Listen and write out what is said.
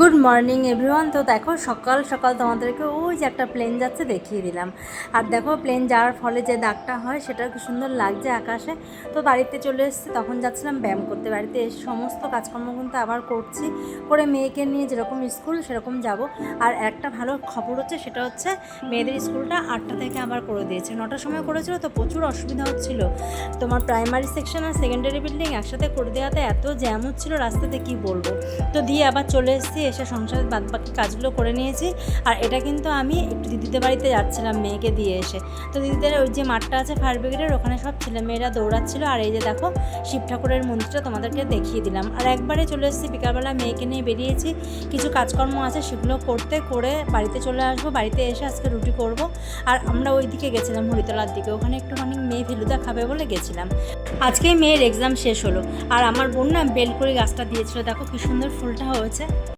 Good morning everyone. তো দেখো, সকাল সকাল তোমাদেরকে ওই যে একটা প্লেন যাচ্ছে দেখিয়ে দিলাম। আর দেখো প্লেন যাওয়ার ফলে যে দাগটা হয় সেটা কি সুন্দর লাগছে আকাশে। তো বাড়িতে চলে এসেছি, তখন যাচ্ছিলাম ব্যায়াম করতে। বাড়িতে এসে সমস্ত কাজকর্ম কিন্তু আবার করছি। করে মেয়েকে নিয়ে যেরকম স্কুল সেরকম যাব। আর একটা ভালো খবর হচ্ছে, সেটা হচ্ছে মেয়েদের স্কুলটা আটটা থেকে আবার করে দিয়েছে। নটার সময় করেছিল, তো প্রচুর অসুবিধা হচ্ছিল। তোমার প্রাইমারি সেকশন আর সেকেন্ডারি বিল্ডিং একসাথে করে দেওয়াতে এত জ্যাম হচ্ছিল, রাস্তাতে কি বলব? তো দিয়ে আবার চলে এসেছি এসে সংসারের বাদ বাকি কাজগুলো করে নিয়েছি। আর এটা কিন্তু আমি একটু দিদিদের বাড়িতে যাচ্ছিলাম মেয়েকে দিয়ে এসে। তো দিদিদের ওই যে মাঠটা আছে ফায়ার ব্রিগেডের, ওখানে সব ছেলেমেয়েরা দৌড়াচ্ছিল। আর এই যে দেখো, শিব ঠাকুরের মন্দিরটা তোমাদেরকে দেখিয়ে দিলাম। আর একবারে চলে এসেছি, বিকালবেলা মেয়েকে নিয়ে বেরিয়েছি। কিছু কাজকর্ম আছে, সেগুলো করতে করে বাড়িতে চলে আসব। বাড়িতে এসে আজকে রুটি করব। আর আমরা ওই দিকে গেছিলাম হরিতলার দিকে। ওখানে একটুখানি মেয়ে ফেলুদা খাবে বলে গেছিলাম। আজকেই মেয়ের এক্সাম শেষ হলো। আর আমার বোন না বেলকুড়ি গাছটা দিয়েছিল। দেখো কি সুন্দর ফুলটা হয়েছে।